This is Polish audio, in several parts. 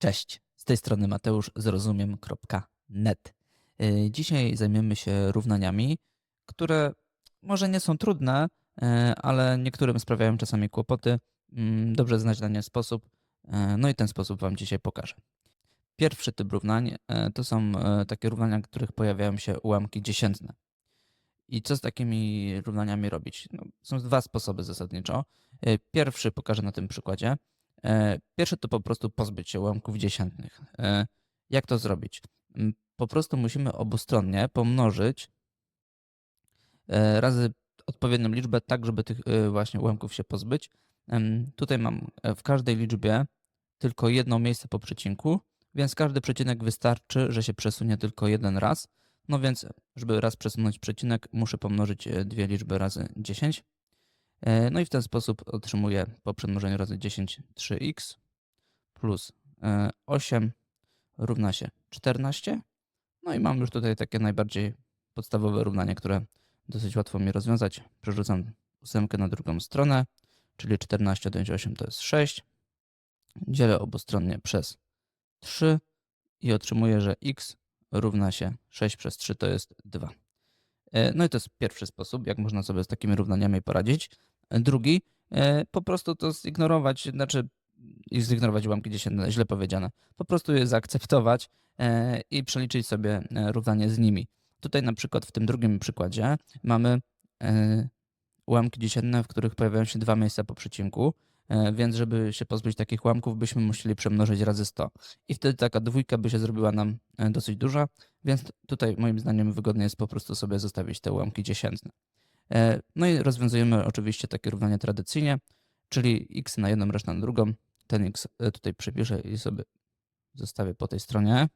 Cześć, z tej strony Mateusz zrozumiem.net. Y, Dzisiaj zajmiemy się równaniami, które może nie są trudne, y, ale niektórym sprawiają czasami kłopoty. Mm, Dobrze znać na nie sposób, y, no i ten sposób Wam dzisiaj pokażę. Pierwszy typ równań to są takie równania, w których pojawiają się ułamki dziesiętne. I co z takimi równaniami robić? No, są dwa sposoby zasadniczo. Pierwszy pokażę na tym przykładzie. E, Pierwszy to po prostu pozbyć się ułamków dziesiętnych. E, Jak to zrobić? Mm, Po prostu musimy obustronnie pomnożyć e, razy odpowiednią liczbę, tak żeby tych właśnie ułamków się pozbyć. Tutaj mam w każdej liczbie tylko jedno miejsce po przecinku, więc każdy przecinek wystarczy, że się przesunie tylko jeden raz. No więc, żeby raz przesunąć przecinek, muszę pomnożyć dwie liczby razy 10. E, No i w ten sposób otrzymuję po przemnożeniu razy 10 3x plus e, 8 równa się 14. No i mam już tutaj takie najbardziej podstawowe równanie, które dosyć łatwo mi rozwiązać. Przerzucam ósemkę na drugą stronę, czyli 14 odjąć 8 to jest 6. Dzielę obustronnie przez 3 i otrzymuję, że x równa się 6 przez 3 to jest 2. E, No i to jest pierwszy sposób, jak można sobie z takimi równaniami poradzić. Drugi, e, po prostu to zignorować, znaczy zignorować ułamki dziesiętne, źle powiedziane. Po prostu je zaakceptować e, i przeliczyć sobie e, równanie z nimi. Tutaj na przykład w tym drugim przykładzie mamy ułamki dziesiętne, w których pojawiają się dwa miejsca po przecinku, więc żeby się pozbyć takich ułamków, byśmy musieli przemnożyć razy 100. I wtedy taka dwójka by się zrobiła nam dosyć duża, więc tutaj moim zdaniem wygodnie jest po prostu sobie zostawić te ułamki dziesiętne. E, No i rozwiązujemy oczywiście takie równanie tradycyjnie, czyli x na jedną, resztę na drugą. Ten x e, tutaj przypiszę i sobie zostawię po tej stronie.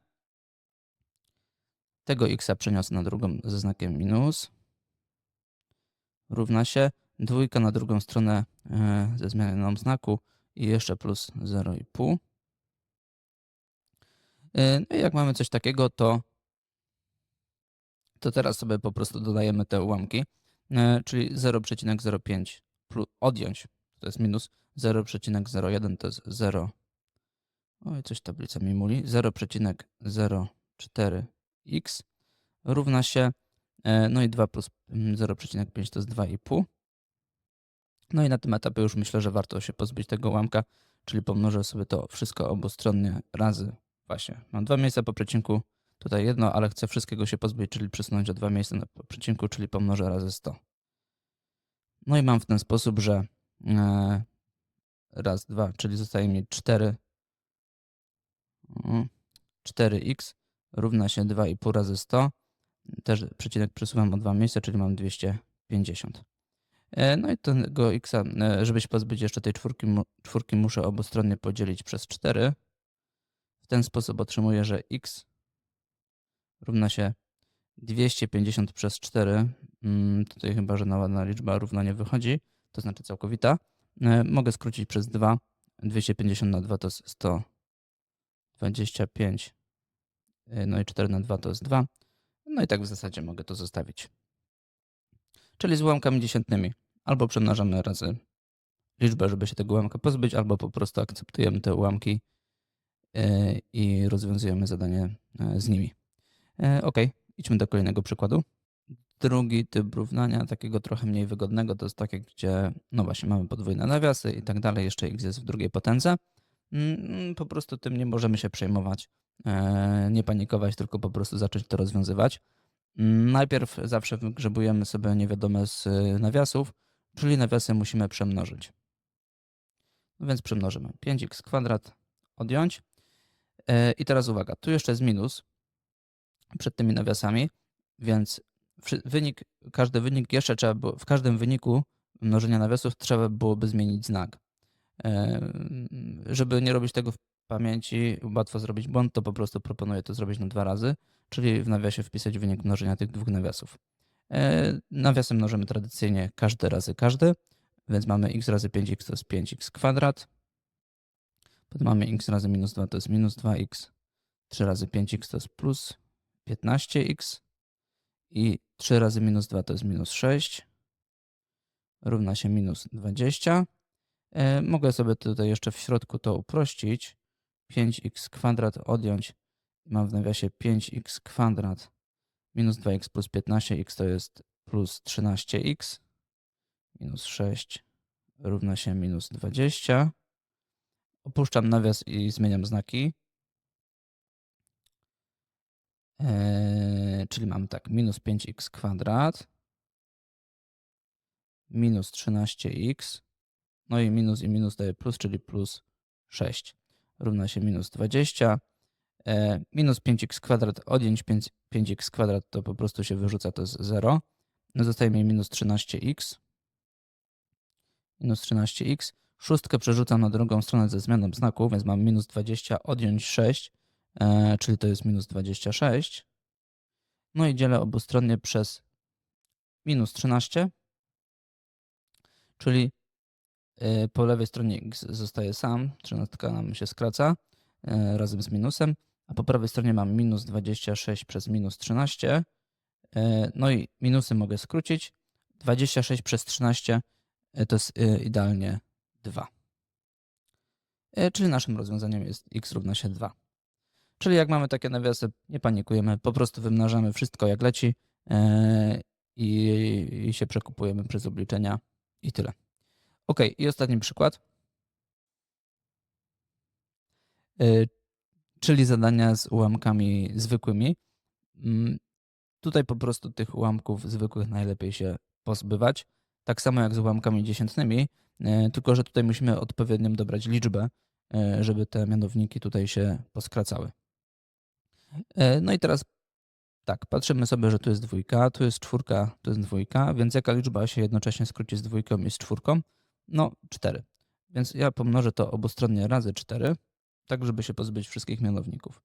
Tego x przeniosę na drugą ze znakiem minus. Równa się dwójka na drugą stronę e, ze zmianą znaku i jeszcze plus 0,5. E, No i jak mamy coś takiego, to, to teraz sobie po prostu dodajemy te ułamki, czyli 0,05 plus odjąć, to jest minus 0,01 to jest 0. Oj, coś tablica mi muli. 0,04x równa się, e, no i 2 plus mm, 0,5 to jest 2,5. No i na tym etapie już myślę, że warto się pozbyć tego ułamka, czyli pomnożę sobie to wszystko obustronnie razy. Właśnie, mam dwa miejsca po przecinku, tutaj jedno, ale chcę wszystkiego się pozbyć, czyli przesunąć o dwa miejsca na przecinku, czyli pomnożę razy 100. No i mam w ten sposób, że e, raz, dwa, czyli zostaje mi 4 Mm, 4x równa się 2,5 razy 100. Też przecinek przesuwam o dwa miejsca, czyli mam 250. E, No i tego x, żeby się pozbyć jeszcze tej czwórki, czwórki muszę obustronnie podzielić przez 4. W ten sposób otrzymuję, że x równa się 250 przez 4. Mm, Tutaj chyba, że ładna liczba równa nie wychodzi, to znaczy całkowita. E, Mogę skrócić przez 2. 250 na 2 to jest 100. 25, y, no i 4 na 2 to jest 2. No i tak w zasadzie mogę to zostawić. Czyli z ułamkami dziesiętnymi. Albo przemnażamy razy liczbę, żeby się tego ułamka pozbyć, albo po prostu akceptujemy te ułamki y, i rozwiązujemy zadanie z nimi. Ok, idźmy do kolejnego przykładu. Drugi typ równania, takiego trochę mniej wygodnego, to jest takie, gdzie no właśnie mamy podwójne nawiasy i tak dalej, jeszcze x jest w drugiej potędze. Mm, Po prostu tym nie możemy się przejmować, e, nie panikować, tylko po prostu zacząć to rozwiązywać. Mm, Najpierw zawsze wygrzebujemy sobie niewiadome z y, nawiasów, czyli nawiasy musimy przemnożyć. No więc przemnożymy 5x kwadrat, odjąć. E, I teraz uwaga, tu jeszcze jest minus przed tymi nawiasami, więc wynik, każdy wynik jeszcze trzeba było, w każdym wyniku mnożenia nawiasów trzeba byłoby zmienić znak. E, Żeby nie robić tego w pamięci, łatwo zrobić błąd, to po prostu proponuję to zrobić na dwa razy, czyli w nawiasie wpisać wynik mnożenia tych dwóch nawiasów. E, Nawiasy mnożymy tradycyjnie każdy razy każdy, więc mamy x razy 5x to jest 5x kwadrat. Potem mamy x razy minus 2 to jest minus 2x. 3 razy 5x to jest plus 15x. I 3 razy minus 2 to jest minus 6. Równa się minus 20. E, Mogę sobie tutaj jeszcze w środku to uprościć, 5x kwadrat odjąć mam w nawiasie 5x kwadrat minus 2x plus 15x to jest plus 13x minus 6 równa się minus 20. Opuszczam nawias i zmieniam znaki. Eee, czyli mam tak, minus 5x kwadrat minus 13x no i minus i minus daje plus, czyli plus 6 równa się minus 20. E, minus 5x kwadrat odjąć 5, 5x kwadrat to po prostu się wyrzuca, to jest 0. No zostaje mi minus 13x. Minus 13x. Szóstkę przerzucam na drugą stronę ze zmianą znaku, więc mam minus 20 odjąć 6, e, czyli to jest minus 26. No i dzielę obustronnie przez minus 13, czyli e, po lewej stronie x zostaje sam, 13 nam się skraca e, razem z minusem, a po prawej stronie mam minus 26 przez minus 13. E, no i minusy mogę skrócić. 26 przez 13 to jest idealnie 2. Czyli naszym rozwiązaniem jest x równa się 2. Czyli jak mamy takie nawiasy, nie panikujemy, po prostu wymnażamy wszystko jak leci i, i się przekupujemy przez obliczenia i tyle. Ok, i ostatni przykład. Y, czyli zadania z ułamkami zwykłymi. Mm, tutaj po prostu tych ułamków zwykłych najlepiej się pozbywać. Tak samo jak z ułamkami dziesiętnymi, y, tylko że tutaj musimy odpowiednią dobrać liczbę, żeby te mianowniki tutaj się poskracały. No i teraz tak, patrzymy sobie, że tu jest dwójka, tu jest czwórka, tu jest dwójka, więc jaka liczba się jednocześnie skróci z dwójką i z czwórką? No, 4. Więc ja pomnożę to obustronnie razy 4, tak żeby się pozbyć wszystkich mianowników.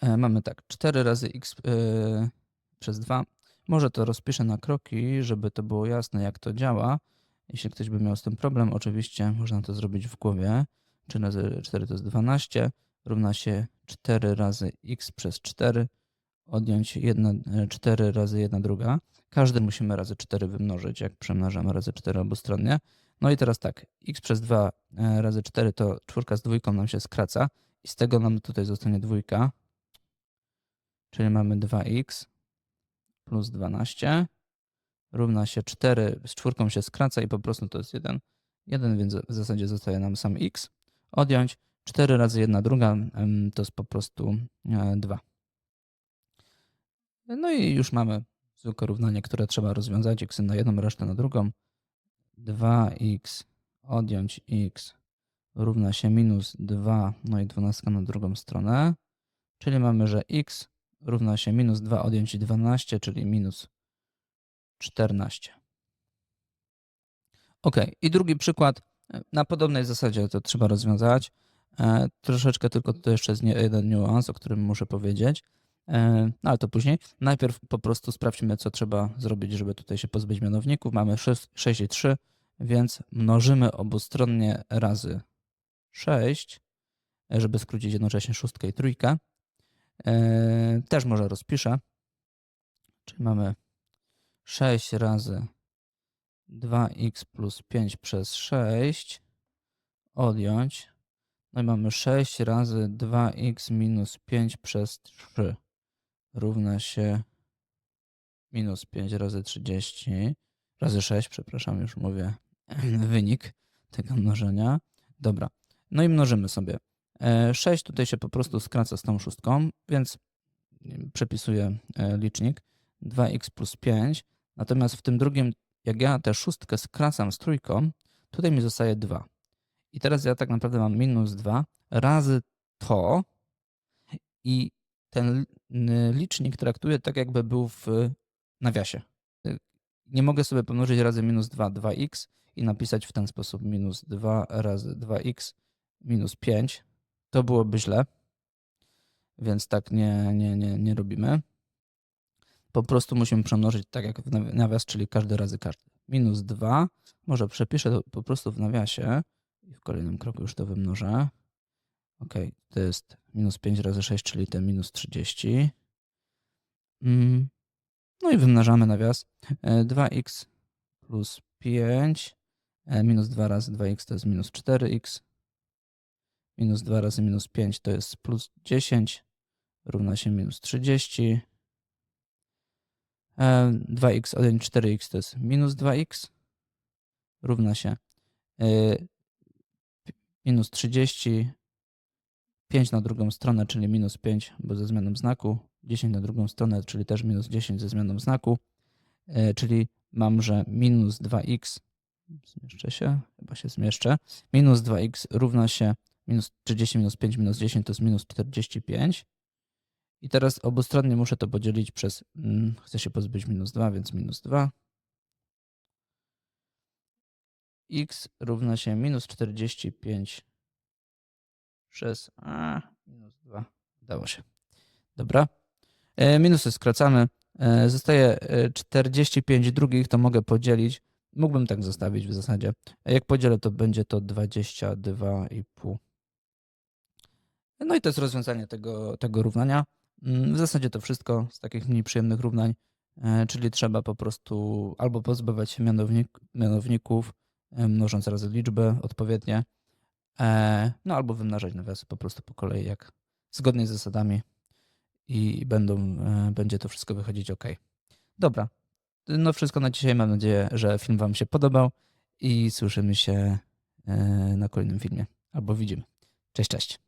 E, mamy tak, 4 razy x yy, przez 2. Może to rozpiszę na kroki, żeby to było jasne, jak to działa. Jeśli ktoś by miał z tym problem, oczywiście można to zrobić w głowie. 3 razy 4 to jest 12, równa się 4 razy x przez 4, odjąć 1, 4 razy 1 druga. Każdy musimy razy 4 wymnożyć, jak przemnażamy razy 4 obustronnie. No i teraz tak, x przez 2 e, razy 4 to czwórka z dwójką nam się skraca i z tego nam tutaj zostanie dwójka, czyli mamy 2x plus 12 równa się 4, z czwórką się skraca i po prostu to jest 1. 1, więc w zasadzie zostaje nam sam x. Odjąć 4 razy 1 druga to jest po prostu 2. E, no i już mamy zwykłe równanie, które trzeba rozwiązać, x na jedną, resztę na drugą. 2x odjąć x równa się minus 2, no i 12 na drugą stronę. Czyli mamy, że x równa się minus 2 odjąć 12, czyli minus 14. Ok, i drugi przykład. Na podobnej zasadzie to trzeba rozwiązać. E, troszeczkę tylko to jeszcze jest jeden niuans, o którym muszę powiedzieć. E, no ale to później. Najpierw po prostu sprawdźmy, co trzeba zrobić, żeby tutaj się pozbyć mianowników. Mamy 6, 6 i 3, więc mnożymy obustronnie razy 6, żeby skrócić jednocześnie szóstkę i trójkę. E, też może rozpiszę. Czyli mamy 6 razy 2x plus 5 przez 6 odjąć. No i mamy 6 razy 2x minus 5 przez 3 równa się minus 5 razy 30 razy 6, przepraszam, już mówię wynik tego mnożenia. Dobra, no i mnożymy sobie. 6 e, tutaj się po prostu skraca z tą szóstką, więc przepisuję e, licznik 2x plus 5. Natomiast w tym drugim, jak ja tę szóstkę skracam z trójką, tutaj mi zostaje 2. I teraz ja tak naprawdę mam minus 2 razy to i ten licznik traktuję tak, jakby był w nawiasie. Nie mogę sobie pomnożyć razy minus 2, 2x i napisać w ten sposób minus 2 razy 2x minus 5. To byłoby źle, więc tak nie, nie, nie, nie robimy. Po prostu musimy przemnożyć tak jak w nawias, czyli każdy razy każdy. Minus 2, może przepiszę to po prostu w nawiasie i w kolejnym kroku już to wymnożę. Ok, to jest minus 5 razy 6, czyli te minus 30. Mm. No i wymnażamy nawias. 2x e, plus 5 e, minus 2 razy 2x to jest minus 4x minus 2 razy minus 5 to jest plus 10 równa się minus 30. E, 2x odjąć 4x to jest minus 2x równa się e, minus 30, 5 na drugą stronę, czyli minus 5, bo ze zmianą znaku, 10 na drugą stronę, czyli też minus 10 ze zmianą znaku, e, czyli mam, że minus 2x, zmieszczę się, chyba się zmieszczę, minus 2x równa się minus 30 minus 5 minus 10 to jest minus 45. I teraz obustronnie muszę to podzielić przez, mm, chcę się pozbyć minus 2, więc minus 2. x równa się minus 45 przez a, minus 2. Udało się. Dobra. E, minusy skracamy. E, zostaje e, 45 drugich, to mogę podzielić. Mógłbym tak zostawić w zasadzie. Jak podzielę, to będzie to 22,5. No i to jest rozwiązanie tego, tego równania. Mm, W zasadzie to wszystko z takich mniej przyjemnych równań, e, czyli trzeba po prostu albo pozbywać się mianownik, mianowników, e, mnożąc razy liczby odpowiednie, e, no albo wymnażać nawiasy po prostu po kolei, jak zgodnie z zasadami i będą, e, będzie to wszystko wychodzić ok. Dobra, no wszystko na dzisiaj. Mam nadzieję, że film Wam się podobał i słyszymy się e, na kolejnym filmie albo widzimy. Cześć, cześć.